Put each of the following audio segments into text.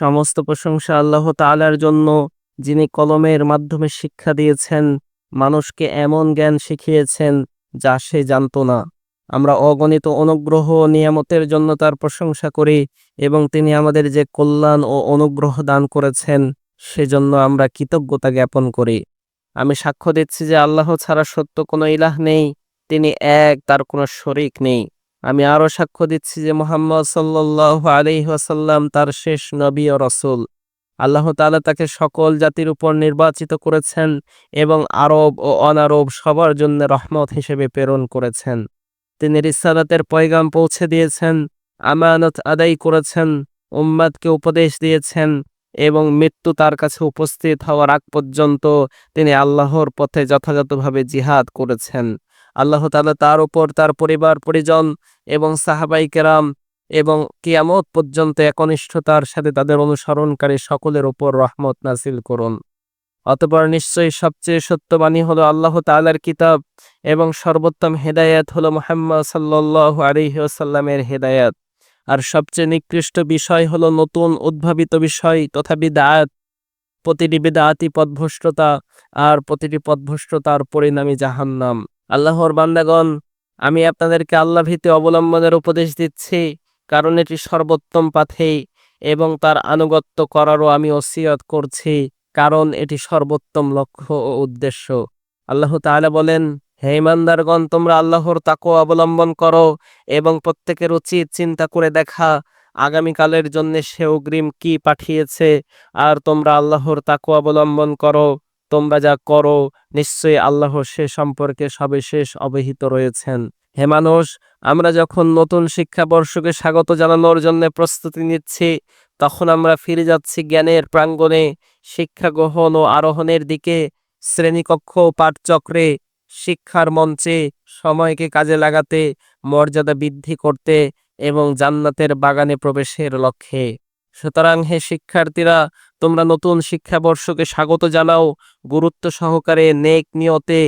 সমস্ত প্রশংসা আল্লাহ তালার জন্য, যিনি কলমের মাধ্যমে শিক্ষা দিয়েছেন, মানুষকে এমন জ্ঞান শিখিয়েছেন, যা সে জানতো না। আমরা অগণিত অনুগ্রহ নিয়ামতের জন্য তার প্রশংসা করি, এবং তিনি আমাদের যে কল্যাণ ও অনুগ্রহ দান করেছেন, সেজন্য আমরা কৃতজ্ঞতা জ্ঞাপন করি। আমি সাক্ষ্য দিচ্ছি যে আল্লাহ ছাড়া সত্য কোনো ইলাহ নেই, তিনি এক, তার কোনো শরিক নেই। আমি আরও সাক্ষ্য দিচ্ছি যে মোহাম্মদ সাল্লাহ আলহিহাসাল্লাম তার শেষ নবী ও রসুল। আল্লাহ তাআলা তাকে সকল জাতির উপর নির্বাচিত করেছেন এবং আরব ও অনারব সবার জন্য রহমত হিসেবে প্রেরণ করেছেন। তিনি রিসালাতের পয়গাম পৌঁছে দিয়েছেন, আমানত আদায় করেছেন, উম্মাদকে উপদেশ দিয়েছেন এবং মৃত্যু তার কাছে উপস্থিত হওয়ার আগ পর্যন্ত তিনি আল্লাহর পথে যথাযথভাবে জিহাদ করেছেন। আল্লাহ তাআলা তার উপর তার পরিবার, পরিজন এবং সাহাবাই কেরাম এবং কিয়ামত পর্যন্ত একনিষ্ঠতার সাথে তাদের অনুসরণকারী সকলের উপর রহমত নাসিল করুন। অতপর নিশ্চয়ই সবচেয়ে সত্যবাণী হলো আল্লাহ তাআলার কিতাব এবং সর্বোত্তম হেদায়াত হলো মোহাম্মদ সাল্লাল্লাহু আলাইহি ওয়াসাল্লামের হেদায়াত। আর সবচেয়ে নিকৃষ্ট বিষয় হলো নতুন উদ্ভাবিত বিষয় তথা বিদাত। প্রতিটি বিদাতি পদভ্রষ্টতা আর প্রতিটি পদভ্রষ্টতার পরিণামী জাহান্নাম। আল্লাহর বান্দাগণ, আমি আপনাদেরকে আল্লাহ ভীতি অবলম্বনের উপদেশ দিচ্ছি, কারণ এটি সর্বোত্তম পাথেই এবং তার আনুগত্য করারও আমি ওসিয়ত করছি, কারণ এটি সর্বোত্তম লক্ষ্য ও উদ্দেশ্য। আল্লাহ তাআলা বলেন, হে ইমানদারগণ, তোমরা আল্লাহর তাকও অবলম্বন করো এবং প্রত্যেকের উচিত চিন্তা করে দেখা, আগামীকালের জন্যে সে অগ্রিম কি পাঠিয়েছে, আর তোমরা আল্লাহর তাকও অবলম্বন করো। তোমরা যা করো, নিশ্চয়ই আল্লাহ সে সম্পর্কে সবিশেষ অবহিত রয়েছেন। হে মানুষ, আমরা যখন নতুন শিক্ষাবর্ষকে স্বাগত জানানোর জন্য প্রস্তুতি নিচ্ছি, তখন আমরা ফিরে যাচ্ছি জ্ঞানের প্রাঙ্গণে, শিক্ষা গ্রহণ ও আরোহণের দিকে, শ্রেণীকক্ষ পাঠচক্রে, শিক্ষার মঞ্চে, সময়কে কাজে লাগাতে, মর্যাদা বৃদ্ধি করতে এবং জান্নাতের বাগানে প্রবেশের লক্ষ্যে। সুতরাং হে শিক্ষার্থীরা, তোমরা নতুন শিক্ষাবর্ষকে স্বাগত জানাও। গুরুত্ব সহকারে নেক নিয়তে,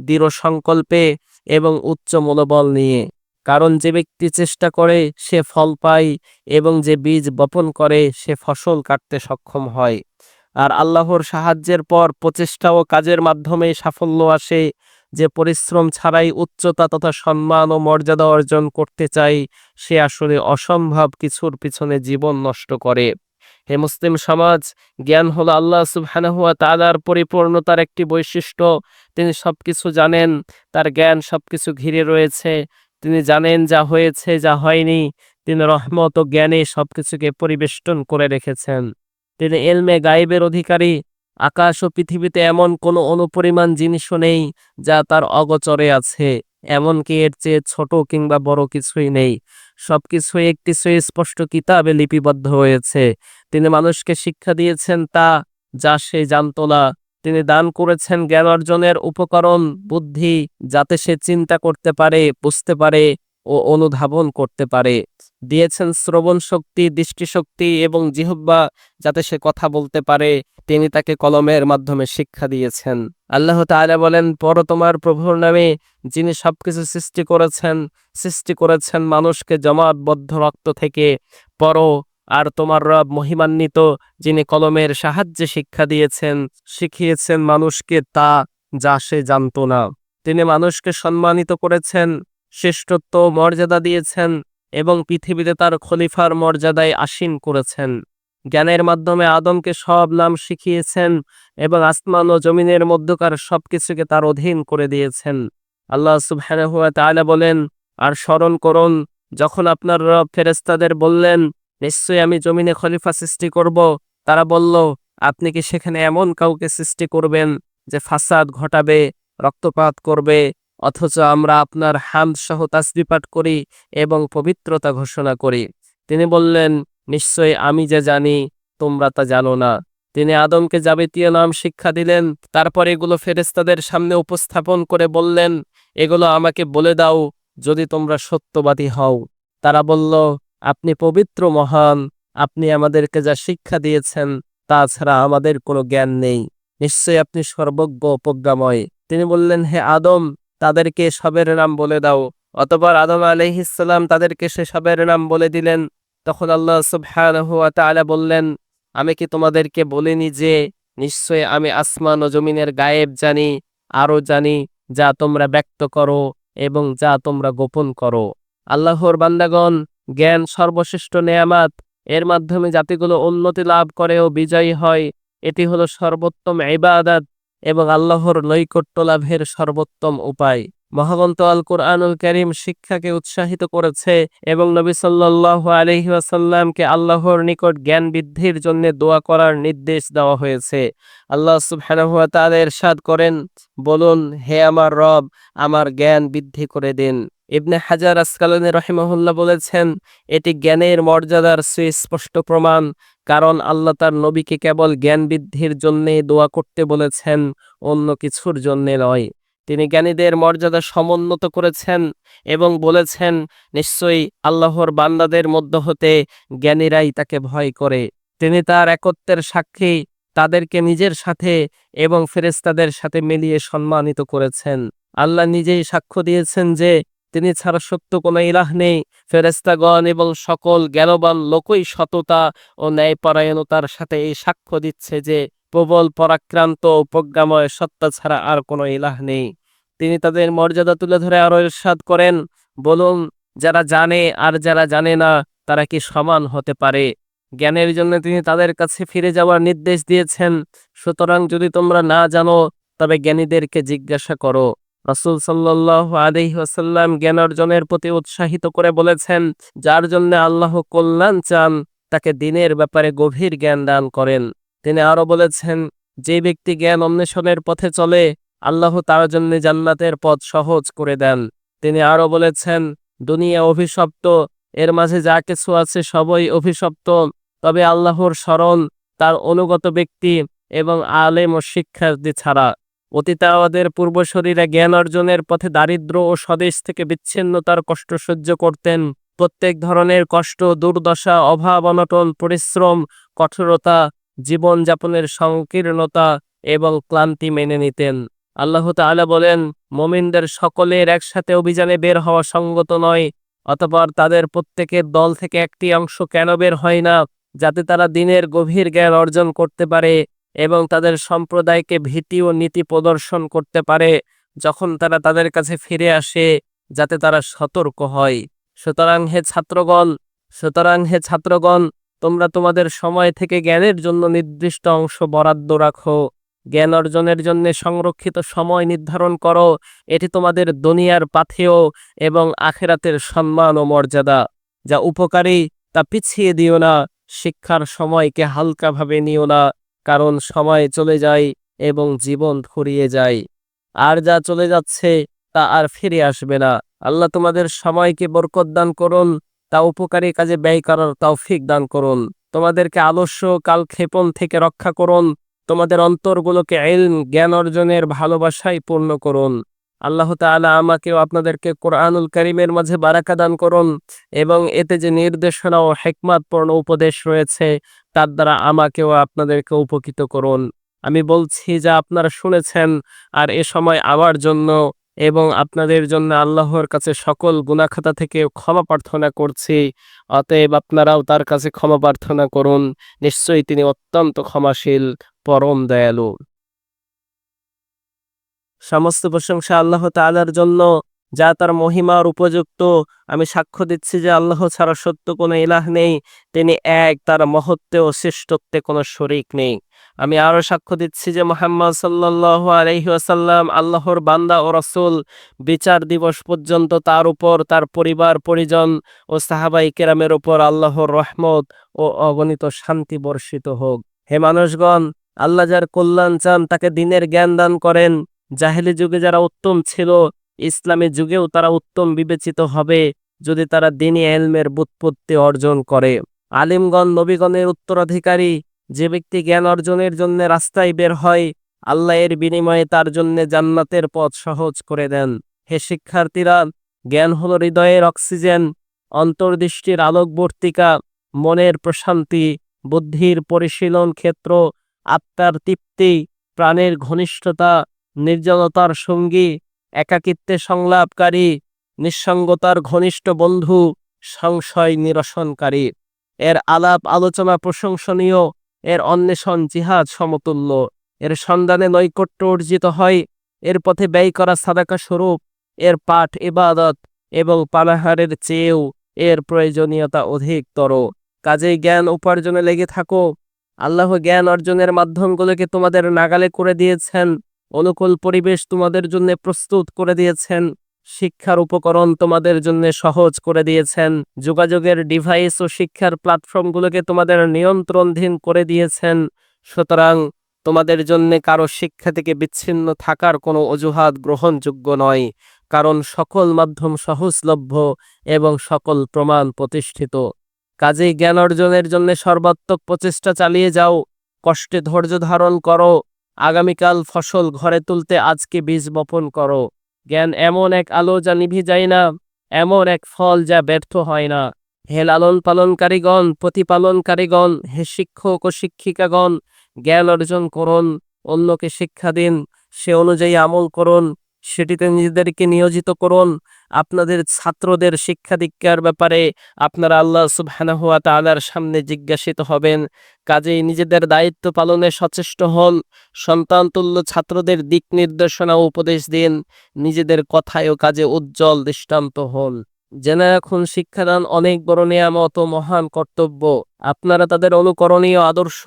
দৃঢ় সংকল্পে এবং উচ্চ মনোবল নিয়ে। কারণ যে ব্যক্তি চেষ্টা করে, সে ফল পায় এবং যে বীজ বপন করে, সে ফসল কাটতে সক্ষম হয়। আর আল্লাহর সাহায্যের পর প্রচেষ্টা ও কাজের মাধ্যমে সাফল্য আসে। যে পরিশ্রম ছাড়াই উচ্চতা তথা সম্মান ও মর্যাদা অর্জন করতে চাই, সে আসলে অসম্ভব কিছুর পিছনে জীবন নষ্ট করে। হে মুসলিম সমাজ, জ্ঞান হলো আল্লাহ সুবহানাহু ওয়া তাআলার পরিপূর্ণতার একটি বৈশিষ্ট্য। তিনি সবকিছু জানেন, তার জ্ঞান সবকিছু ঘিরে রয়েছে। তিনি জানেন যা হয়েছে, যা হয়নি। তিনি রহমত ও জ্ঞানে সবকিছুকে পরিবেষ্টন করে রেখেছেন। তিনি এলমে গায়েবের অধিকারী। আকাশ ও পৃথিবীতে এমন কোনো অনুপরিমাণ জিনিসও নেই যা তার অগচরে আছে, এমনকি এর চেয়ে ছোট কিংবা বড় কিছুই নেই। সব সবকিছুই একটি সুস্পষ্ট কিতাবে লিপিবদ্ধ হয়েছে। তিনি মানুষকে শিক্ষা দিয়েছেন তা যা সে জানত না। তিনি দান করেছেন জ্ঞান অর্জনের উপকরণ, বুদ্ধি, যাতে সে চিন্তা করতে পারে, বুঝতে পারে ও অনুধাবন করতে পারে। দিয়েছেন শ্রবণ শক্তি দৃষ্টিশক্তি এবং জিহ্বা যাতে সে কথা বলতে পারে, তিনি তাকে কলমের মাধ্যমে শিক্ষা দিয়েছেন। আল্লাহ তাআলা বলেন, পর তোমার প্রভুর নামে যিনি সবকিছু সৃষ্টি করেছেন সৃষ্টি করেছেন মানুষকে জমাটবদ্ধ রক্ত থেকে, পর আর তোমার রব মহিমান্বিত, যিনি কলমের সাহায্যে শিক্ষা দিয়েছেন, শিখিয়েছেন মানুষকে তা যা সে জানত না। তিনি মানুষকে সম্মানিত করেছেন, শ্রেষ্ঠত্ব মর্যাদা দিয়েছেন এবং পৃথিবীতে তার খলিফার মর্যাদায় আসীন করেছেন। জ্ঞানের মাধ্যমে আদমকে সব নাম শিখিয়েছেন এবং আসমান ও জমিনের মধ্যকার সবকিছুকে তার অধীন করে দিয়েছেন। আল্লাহ সুবহানাহু ওয়া তাআলা বলেন, আর স্মরণ করুন, যখন আপনার রব ফেরেশতাদের বললেন, নিশ্চয়ই আমি জমিনে খলিফা সৃষ্টি করব তারা বলল, আপনি কি সেখানে এমন কাউকে সৃষ্টি করবেন যে ফাসাদ ঘটাবে, রক্তপাত করবে অথচ আমরা আপনার হামদ সহ তাসবি পাঠ করি এবং পবিত্রতা ঘোষণা করি। তিনি বললেন, নিশ্চয়ই আমি যে জানি, তোমরা তা জানো না। তিনি আদমকে যাবতীয় নাম শিক্ষা দিলেন, তারপর এগুলো ফেরেস্তাদের সামনে উপস্থাপন করে বললেন, এগুলো আমাকে বলে দাও, যদি তোমরা সত্যবাদী হও। তারা বলল, আপনি পবিত্র মহান, আপনি আমাদেরকে যা শিক্ষা দিয়েছেন তাছাড়া আমাদের কোনো জ্ঞান নেই। নিশ্চয়ই আপনি সর্বজ্ঞ ও প্রজ্ঞাময়। তিনি বললেন, হে আদম তাদেরকে সবের নাম বলে দাও। অতপর আদম আলাইহিসসালাম তাদেরকে সে সবের নাম বলে দিলেন। তখন আল্লাহ সুবহানাহু ওয়া বললেন, আমি কি তোমাদেরকে বলিনি যে, নিশ্চয় আমি আসমান ও জমিনের গায়েব জানি, আরও জানি যা তোমরা ব্যক্ত করো এবং যা তোমরা গোপন করো। আল্লাহর বান্দাগণ, জ্ঞান সর্বশ্রেষ্ঠ নেয়ামাত, এর মাধ্যমে জাতিগুলো উন্নতি লাভ করে ও বিজয়ী হয়। এটি হলো সর্বোত্তম ইবাদত। এবং আল্লাহর নৈকট্য লাভের সর্বোত্তম উপায়। মহাগ্রন্থ আল কোরআনুল করিম শিক্ষাকে উৎসাহিত করেছে এবং নবী সাল্লাল্লাহু আলাইহি ওয়াসাল্লামকে আল্লাহর নিকট জ্ঞান বৃদ্ধির জন্য দোয়া করার নির্দেশ দেওয়া হয়েছে। আল্লাহ সুবহানাহু ওয়া তাআলা ইরশাদ করেন, বলুন, হে আমার রব, আমার জ্ঞান বৃদ্ধি করে দিন। ইবনে হাজার আসকালানি রহিমাহুল্লাহ বলেছেন, এটি জ্ঞানের মর্যাদার সুস্পষ্ট প্রমাণ। কারণ আল্লাহ তার নবীকে কেবল জ্ঞান বৃদ্ধির জন্যে দোয়া করতে বলেছেন, অন্য কিছুর জন্যে নয়। তিনি জ্ঞানীদের মর্যাদা সমুন্নত করেছেন এবং বলেছেন, নিশ্চয়ই আল্লাহর বান্দাদের মধ্য হতে জ্ঞানীরাই তাকে ভয় করে। তিনি তার একত্বের সাক্ষী তাদেরকে নিজের সাথে এবং ফেরেস্তাদের সাথে মিলিয়ে সম্মানিত করেছেন। আল্লাহ নিজেই সাক্ষ্য দিয়েছেন যে তিনি ছাড়া সত্য কোনো ইলাহ নেই। ফেরেস্তাগণ এবং সকল জ্ঞানবান লোকই সততা ও ন্যায়পরায়ণতার সাথে এই সাক্ষ্য দিচ্ছে যে, প্রবল পরাক্রান্ত ও প্রজ্ঞাময় সত্তা ছাড়া আর কোনো ইলাহ নেই। তিনি তাদের মর্যাদা তুলে ধরে আরও ইরশাদ করেন, বলুন, যারা জানে আর যারা জানে না, তারা কি সমান হতে পারে? জ্ঞানের জন্য তিনি তাদের কাছে ফিরে যাওয়ার নির্দেশ দিয়েছেন, সুতরাং যদি তোমরা না জানো, তবে জ্ঞানীদেরকে জিজ্ঞাসা করো। রাসূল সাল্লাল্লাহু আলাইহি ওয়াসাল্লাম জ্ঞান অর্জনের প্রতি উৎসাহিত করে বলেছেন, যার জন্য আল্লাহ কল্যাণ চান, তাকে দিনের ব্যাপারে গভীর জ্ঞান দান করেন। তিনি আরও বলেছেন, যে ব্যক্তি জ্ঞান অন্বেষণের পথে চলে, আল্লাহ তার জন্য জান্নাতের পথ সহজ করে দেন। তিনি আরও বলেছেন, দুনিয়া অভিশপ্ত, এর মাঝে যা কিছু আছে সবই অভিশপ্ত, তবে আল্লাহর স্মরণ তার অনুগত ব্যক্তি এবং আলেম ও শিক্ষার্থী ছাড়া। অতীতে আমাদের পূর্বশরীরা জ্ঞান অর্জনের পথে দারিদ্র ও স্বদেশ থেকে বিচ্ছিন্নতার কষ্ট সহ্য করতেন। প্রত্যেক ধরনের কষ্ট, দুর্দশা, অভাব, অনটন, পরিশ্রম, কঠোরতা, জীবনযাপনের সংকীর্ণতা এবং ক্লান্তি মেনে নিতেন। আল্লাহ তাআলা বলেন, মোমিনদের সকলের একসাথে অভিযানে বের হওয়া সঙ্গত নয়, অতপর তাদের প্রত্যেকের দল থেকে একটি অংশ কেন বের হয় না, যাতে তারা দিনের গভীর জ্ঞান অর্জন করতে পারে। এবং তাদের সম্প্রদায়কে ভীতি ও নীতি প্রদর্শন করতে পারে যখন তারা তাদের কাছে ফিরে আসে যাতে তারা সতর্ক হয়। সুতরাং হে ছাত্রগণ, সুতরাং হে ছাত্রগণ, তোমরা তোমাদের সময় থেকে জ্ঞানের জন্য নির্দিষ্ট অংশ বরাদ্দ রাখো। জ্ঞান অর্জনের জন্য সংরক্ষিত সময় নির্ধারণ করো। এটি তোমাদের দুনিয়ার পাথেয় এবং আখেরাতের সম্মান ও মর্যাদা। যা উপকারী, তা পিছিয়ে দিও না। শিক্ষার সময়কে হালকাভাবে নিও না। কারণ সময় চলে যায় এবং জীবন ফুরিয়ে যায়। আর যা চলে যাচ্ছে, তা আর ফিরে আসবে না। আল্লাহ তোমাদের সময়কে বরকত দান করুন, তা উপকারী কাজে ব্যয় করার তৌফিক দান করুন। তোমাদেরকে আলস্য কাল ক্ষেপণ থেকে রক্ষা করুন। তোমাদের অন্তরগুলোকে এলম জ্ঞান অর্জনের ভালোবাসায় পূর্ণ করুন। আল্লাহ তাআলা আমাকেও আপনাদেরকে কোরআনুল করিমের মাঝে বারাকা দান করুন এবং এতে যে নির্দেশনা ও হেকমাতপূর্ণ উপদেশ রয়েছে, তার দ্বারা আমাকেও আপনাদেরকে উপকৃত করুন। আমি বলছি যা আপনারা শুনেছেন আর এ সময় আমার জন্য এবং আপনাদের জন্য আল্লাহর কাছে সকল গুনাখাতা থেকে ক্ষমা প্রার্থনা করছি, অতএব আপনারাও তার কাছে ক্ষমা প্রার্থনা করুন। নিশ্চয়ই তিনি অত্যন্ত ক্ষমাশীল, পরম দয়ালু। সমস্ত প্রশংসা আল্লাহ তাআলার জন্য, যা তার মহিমার উপযুক্ত। আমি সাক্ষ্য দিচ্ছি যে আল্লাহ ছাড়া সত্য কোনো ইলাহ নেই, তিনি এক, তার মহত্বে ও শ্রেষ্ঠত্বে কোনো শরিক নেই। আমি আরও সাক্ষ্য দিচ্ছি যে মোহাম্মদ সাল্লাহ আলহি আসাল্লাম আল্লাহর বান্দা ও রসুল, বিচার দিবস পর্যন্ত তার উপর, তার পরিবার, পরিজন ও সাহাবাই কেরামের উপর আল্লাহর রহমত ও অগণিত শান্তি বর্ষিত হোক। হে মানুষগণ, আল্লাহ যার কল্যাণ চান, তাকে দিনের জ্ঞান দান করেন। জাহেলি যুগে যারা উত্তম ছিল ইসলামী যুগেও তারা উত্তম বিবেচিত হবে যদি তারা দিনী এলমের বুৎপত্তি অর্জন করে। আলিমগণ, নবীগণের উত্তরাধিকারী, যে ব্যক্তি জ্ঞান অর্জনের জন্য রাস্তায় বের হয়, আল্লাহ এর বিনিময়ে তার জন্য জান্নাতের পথ সহজ করে দেন। হে শিক্ষার্থীরা, জ্ঞান হল হৃদয়ের অক্সিজেন, অন্তর্দৃষ্টির আলোকবর্তিকা মনের প্রশান্তি, বুদ্ধির পরিশীলন ক্ষেত্র, আত্মার তৃপ্তি, প্রাণের ঘনিষ্ঠতা নির্জনতার সঙ্গী, একাকিত্বে সংলাপকারী, নিঃসঙ্গতার ঘনিষ্ঠ বন্ধু, সংশয় নিরসনকারী। এর আলাপ আলোচনা প্রশংসনীয়, এর অন্বেষণ জিহাদ সমতুল্য। এর সন্ধানে নৈকট্য অর্জিত হয়, এর পথে ব্যয় করা সাদাকা স্বরূপ, এর পাঠ ইবাদত এবং পানাহারের চেয়েও এর প্রয়োজনীয়তা অধিকতর। কাজেই জ্ঞান উপার্জনে লেগে থাকো। আল্লাহ জ্ঞান অর্জনের মাধ্যমগুলোকে তোমাদের নাগালে করে দিয়েছেন। অনুকূল পরিবেশ তোমাদের জন্য প্রস্তুত করে দিয়েছেন, শিক্ষার উপকরণ তোমাদের জন্য সহজ করে দিয়েছেন, যোগাযোগের ডিভাইস ও শিক্ষার প্ল্যাটফর্মগুলোকে তোমাদের নিয়ন্ত্রণধীন করে দিয়েছেন, সুতরাং তোমাদের জন্য কারও শিক্ষা থেকে বিচ্ছিন্ন থাকার কোনো অজুহাত গ্রহণযোগ্য নয়, কারণ সকল মাধ্যম সহজলভ্য এবং সকল প্রমাণ প্রতিষ্ঠিত। কাজেই জ্ঞান অর্জনের জন্য সর্বাত্মক প্রচেষ্টা চালিয়ে যাও, কষ্টে ধৈর্য ধারণ করো আগামীকাল ফসল ঘরে তুলতে আজকে বীজ বপন করো। জ্ঞান এমন এক আলো যা নিভে যায় না, এমন এক ফল যা ব্যর্থ হয় না। হে লালন পালনকারীগণ প্রতিপালনকারীগণ, হে শিক্ষক ও শিক্ষিকাগণ, জ্ঞান অর্জন করুন, অন্যকে শিক্ষা দিন, সে অনুযায়ী আমল করুন, সেটিতে নিজেদেরকে নিয়োজিত করুন আপনাদের ছাত্রদের শিক্ষা দীক্ষার ব্যাপারে আপনারা আল্লাহ সুবহানাহু ওয়া তাআলার সামনে জিজ্ঞাসিত হবেন। কাজেই নিজেদের দায়িত্ব পালনে সচেষ্ট হন সন্তানতুল্য ছাত্রদের দিক নির্দেশনা উপদেশ দিন, নিজেদের কথায় ও কাজে উজ্জ্বল দৃষ্টান্ত হন। জেনে এখন শিক্ষাদান অনেক বড় নেয়ামত মহান কর্তব্য। আপনারা তাদের অনুকরণীয় আদর্শ,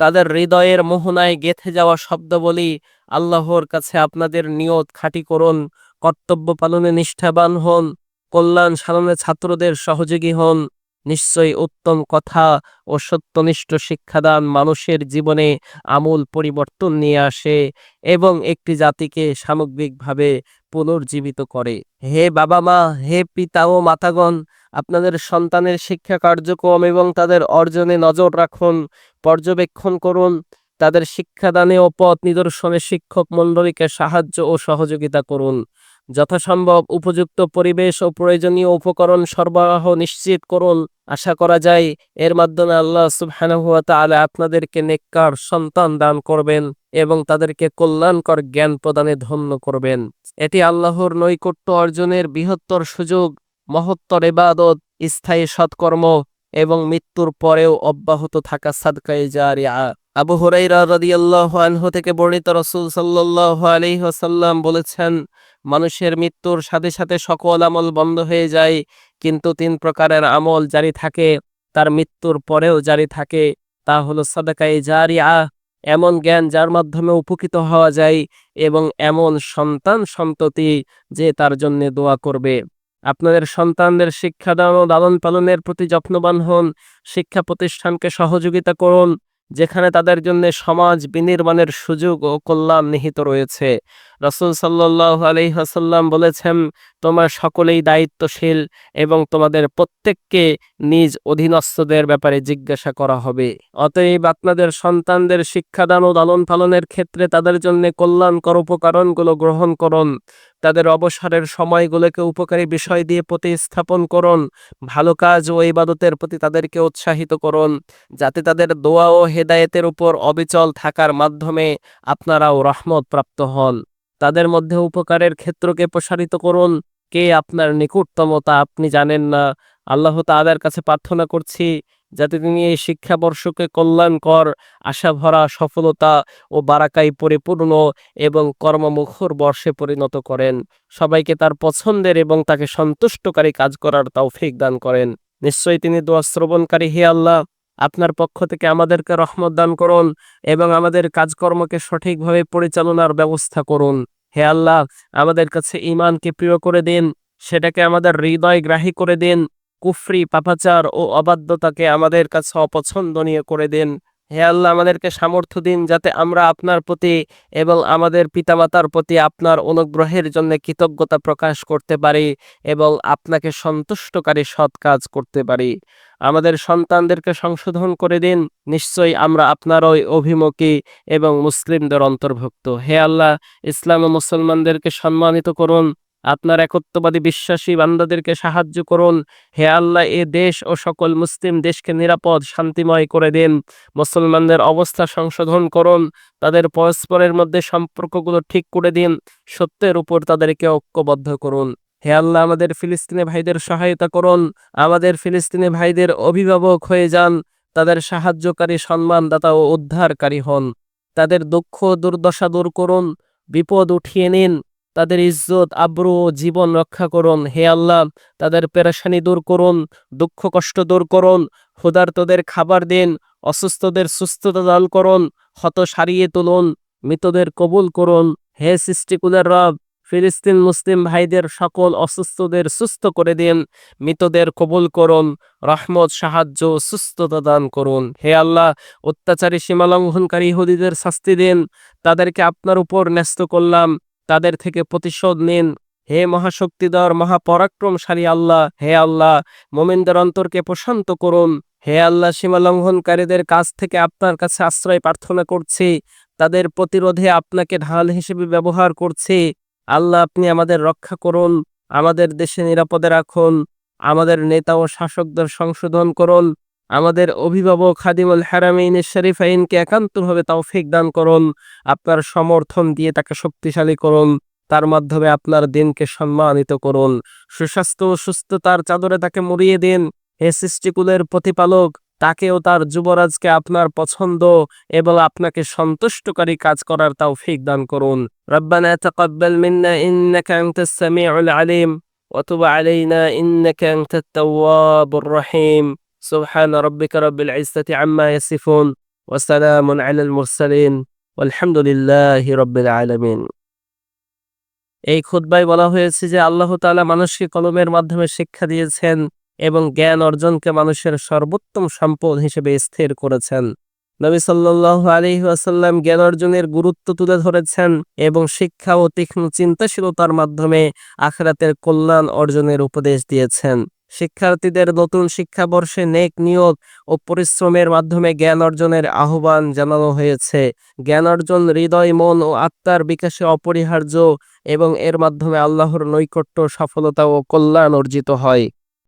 তাদের হৃদয়ের মোহনায় গেথে যাওয়া শব্দ বলি আল্লাহর কাছে আপনাদের নিয়ত খাঁটি করুন। কর্তব্য পালনে নিষ্ঠাবান হন, কল্যাণ সাধনে ছাত্রদের সহযোগী হন। নিশ্চয়ই উত্তম কথা ও সত্যনিষ্ঠ শিক্ষাদান মানুষের জীবনে আমূল পরিবর্তন নিয়ে আসে এবং একটি জাতিকে সামগ্রিকভাবে পুনর্জীবিত করে। হে বাবা মা হে পিতা ও মাতাগণ, আপনাদের সন্তানের শিক্ষা কার্যক্রম এবং তাদের অর্জনে নজর রাখুন, পর্যবেক্ষণ করুন। তাদের শিক্ষাদানে ও পথ নিদর্শনে শিক্ষক মণ্ডলীকে সাহায্য ও সহযোগিতা করুন। যথাসম্ভব উপযুক্ত পরিবেশ ও প্রয়োজনীয় উপকরণ সরবরাহ নিশ্চিত করুন। আশা করা যায়, এর মাধ্যমে আল্লাহ সুবহানাহু তাআলা আপনাদেরকে নেককার সন্তান দান করবেন এবং তাদেরকে কল্যাণকর জ্ঞান প্রদানে ধন্য করবেন। এটি আল্লাহর নৈকট্য অর্জনের বৃহত্তর সুযোগ, মহত্তর এবাদত স্থায়ী সৎকর্ম এবং মৃত্যুর পরেও অব্যাহত থাকা সাদকায়ে জারিয়া। আবু হুরাইরা রাদিয়াল্লাহু আনহু থেকে বর্ণিত রাসূল সাল্লাল্লাহু আলাইহি ওয়াসাল্লাম বলেছেন মানুষের মৃত্যুর সাথে সাথে সকল আমল বন্ধ হয়ে যায়, কিন্তু তিন প্রকারের আমল জারি থাকে। তার মৃত্যুর পরেও জারি থাকে। তা হলো সাদাকায়ে আহ এমন জ্ঞান যার মাধ্যমে উপকৃত হওয়া যায়, এবং এমন সন্তান সন্ততি যে তার জন্য দোয়া করবে। আপনাদের সন্তানদের শিক্ষাদান ও লালন পালনের প্রতি যত্নবান হন, শিক্ষা প্রতিষ্ঠানকে সহযোগিতা করুন যেখানে তাদের জন্য সমাজ বিনির্মাণের সুযোগ ও কল্যাণ নিহিত রয়েছে। রসুল সাল্লাহ আলহিহাসাল্লাম বলেছেন, তোমার সকলেই দায়িত্বশীল এবং তোমাদের প্রত্যেককে নিজ অধীনস্থদের ব্যাপারে জিজ্ঞাসা করা হবে। অতএব আপনাদের সন্তানদের শিক্ষাদান ও লালন পালনের ক্ষেত্রে তাদের জন্য কল্যাণকর উপকরণগুলো গ্রহণ করুন। তাদের অবসরের সময়গুলোকে উপকারী বিষয় দিয়ে প্রতিস্থাপন করুন, ভালো কাজ ও ইবাদতের প্রতি তাদেরকে উৎসাহিত করুন, যাতে তাদের দোয়া ও হেদায়েতের উপর অবিচল থাকার মাধ্যমে আপনারাও রহমত প্রাপ্ত হন। তাদের মধ্যে উপকারের ক্ষেত্রকে প্রসারিত করুন। কে আপনার নিকটতম তা আপনি জানেন না। আল্লাহ তাদের কাছে প্রার্থনা করছি যাতে তিনি এই শিক্ষাবর্ষকে কল্যাণকর আশা ভরা সফলতা ও বারাকায় পরিপূর্ণ এবং কর্মমুখর বর্ষে পরিণত করেন। সবাইকে তার পছন্দের এবং তাকে সন্তুষ্টকারী কাজ করার তৌফিক দান করেন। নিশ্চয়ই তিনি দোয়া শ্রবণকারী, হে আল্লাহ, আপনার পক্ষ থেকে আমাদেরকে রহমত দান করুন এবং আমাদের কাজকর্মকে সঠিকভাবে পরিচালনার ব্যবস্থা করুন। হে আল্লাহ, আমাদের কাছে ইমানকে প্রিয় করে দিন, সেটাকে আমাদের হৃদয় গ্রাহী করে দিন। কুফরি, পাপাচার ও অবাধ্যতাকে আমাদের কাছে অপছন্দনীয় করে দিন। হে আল্লাহ, আমাদেরকে সামর্থ্য দিন যাতে আমরা আপনার প্রতি এবং আমাদের পিতামাতার প্রতি আপনার অনুগ্রহের জন্য কৃতজ্ঞতা প্রকাশ করতে পারি এবং আপনাকে সন্তুষ্টকারী সৎ কাজ করতে পারি। আমাদের সন্তানদেরকে সংশোধন করে দিন। নিশ্চয়ই আমরা আপনার ওই অভিমুখী এবং মুসলিমদের অন্তর্ভুক্ত। হে আল্লাহ, ইসলাম ও মুসলমানদেরকে সম্মানিত করুন। আপনার একত্ববাদী বিশ্বাসী বান্দাদেরকে সাহায্য করুন। হে আল্লাহ, এ দেশ ও সকল মুসলিম দেশকে নিরাপদ, শান্তিময় করে দিন। মুসলমানদের অবস্থা সংশোধন করুন। তাদের পরস্পরের মধ্যে সম্পর্কগুলো ঠিক করে দিন। সত্যের উপর তাদেরকে ঐক্যবদ্ধ করুন। হে আল্লাহ, আমাদের ফিলিস্তিনি ভাইদের সহায়তা করুন। আমাদের ফিলিস্তিনি ভাইদের অভিভাবক হয়ে যান। তাদের সাহায্যকারী সম্মানদাতা ও উদ্ধারকারী হন। তাদের দুঃখ দুর্দশা দূর করুন। বিপদ উঠিয়ে নিন। তাদের ইজ্জত, আব্রু, জীবন রক্ষা করুন। হে আল্লাহ, তাদের পেরেশানি দূর করুন, দুঃখ, কষ্ট দূর করুন। ক্ষুধার্তদের খাবার দিন, অসুস্থদের সুস্থতা দান করুন হত সারিয়ে তুলুন, মৃতদের কবুল করুন। হে সৃষ্টিকুলের রব, ফিলিস্তিন মুসলিম ভাইদের সকল অসুস্থদের সুস্থ করে দিন, মৃতদের কবুল করুন, রহমত, সাহায্য, সুস্থতা দান করুন। হে আল্লাহ, অত্যাচারী সীমালঙ্ঘনকারী ইহুদিদের শাস্তি দিন, তাদেরকে আপনার উপর ন্যস্ত করলাম। তাদের থেকে প্রতিশোধ নিন। হে মহাশক্তিধর, মহাপরাক্রমশালী আল্লাহ, হে আল্লাহ, মোমিনদের অন্তরকে প্রশান্ত করুন। হে আল্লাহ, সীমালঙ্ঘনকারীদের কাছ থেকে আপনার কাছে আশ্রয় প্রার্থনা করছি। তাদের প্রতিরোধে আপনাকে ঢাল হিসেবে ব্যবহার করছি। আল্লাহ, আপনি আমাদের রক্ষা করুন, আমাদের দেশে নিরাপদে রাখুন, আমাদের নেতা ও শাসকদের সংশোধন করুন। আমাদের অভিভাবক খাদিমুল হারামিন শরীফাইনকে একান্তভাবে তাও ফেক দান করুন, আপনার সমর্থন দিয়ে তাকে শক্তিশালী করুন, তার মাধ্যমে আপনার দিনকে সম্মানিত করুন। সুস্বাস্থ্য ও সুস্থতার চাদরে তাকে মরিয়ে দিন, হে সৃষ্টিকুলের প্রতিপালক তাকে ও তার যুবরাজকে আপনার পছন্দ এবং আপনাকে সন্তুষ্টকারী কাজ করার তাও ফেক দান করুন। রব্বানা ইন্নাকা আনতাস সামিউল আলিম, ওয়া আলাইনা ইন্নাকা আনতাত তাওয়াবুর রহিম। سبحان ربك رب العزة عما يصفون وسلام على المرسلين والحمد لله رب العالمين এই খুতবায় বলা হয়েছে যে আল্লাহ তাআলা মানুষকে কলমের মাধ্যমে শিক্ষা দিয়েছেন এবং জ্ঞান অর্জনকে মানুষের সর্বোত্তম সম্পদ হিসেবে স্থির করেছেন নবী সাল্লাল্লাহু আলাইহি ওয়াসাল্লাম জ্ঞান অর্জনের গুরুত্ব তুলে ধরেছেন এবং শিক্ষা ও তীক্ষ্ণ চিন্তাশীলতার মাধ্যমে আখরাতের কল্যাণ অর্জনের উপদেশ দিয়েছেন শিক্ষার্থীদের নতুন শিক্ষাবর্ষে নেক নিয়োগ ও পরিশ্রমের মাধ্যমে জ্ঞান অর্জনের আহ্বান জানানো হয়েছে। জ্ঞান অর্জন হৃদয়, মন ও আত্মার বিকাশে অপরিহার্য এবং এর মাধ্যমে আল্লাহর নৈকট্য, সফলতা ও কল্যাণ অর্জিত হয়।